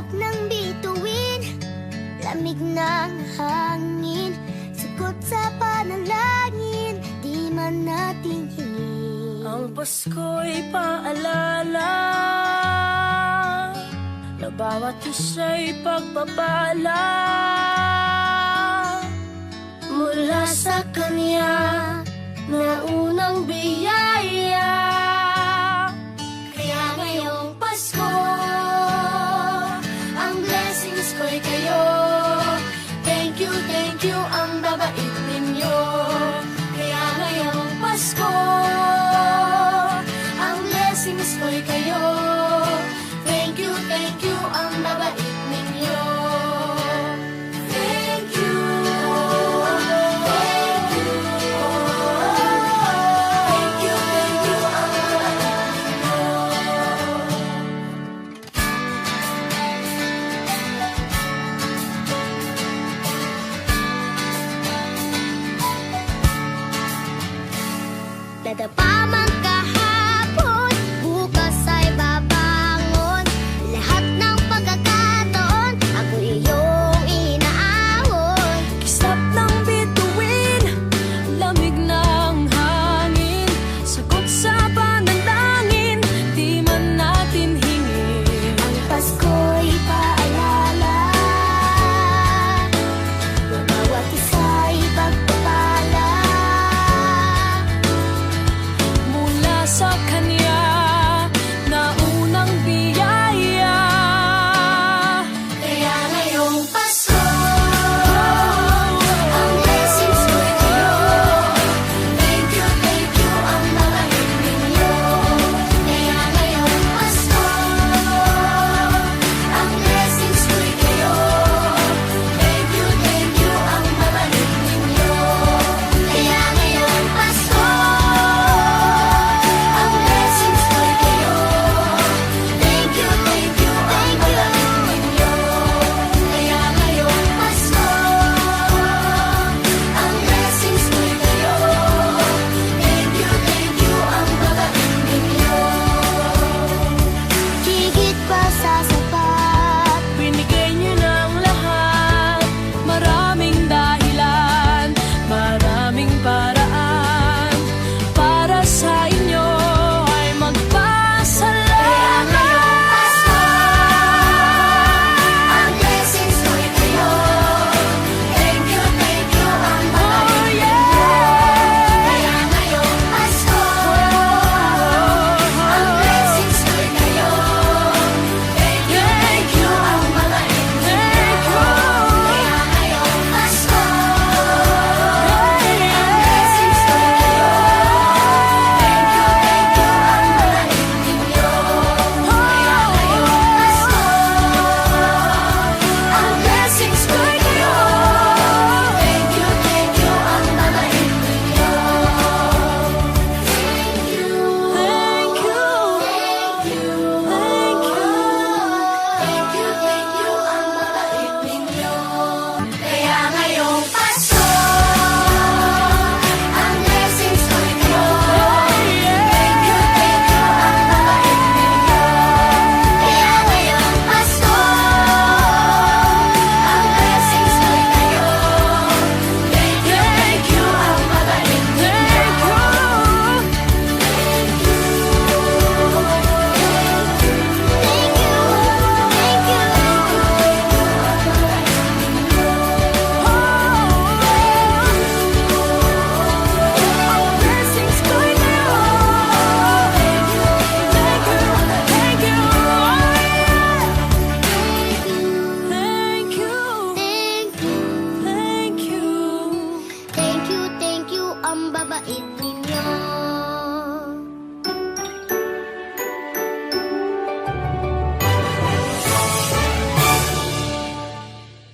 Sarap ng bituin. Lamig ng hangin Sagot sa panalangin Di man natin hingin Ang Pasko'y paalala Na bawat isa'y pagpapala Mula sa Kanya Na unang biyaya.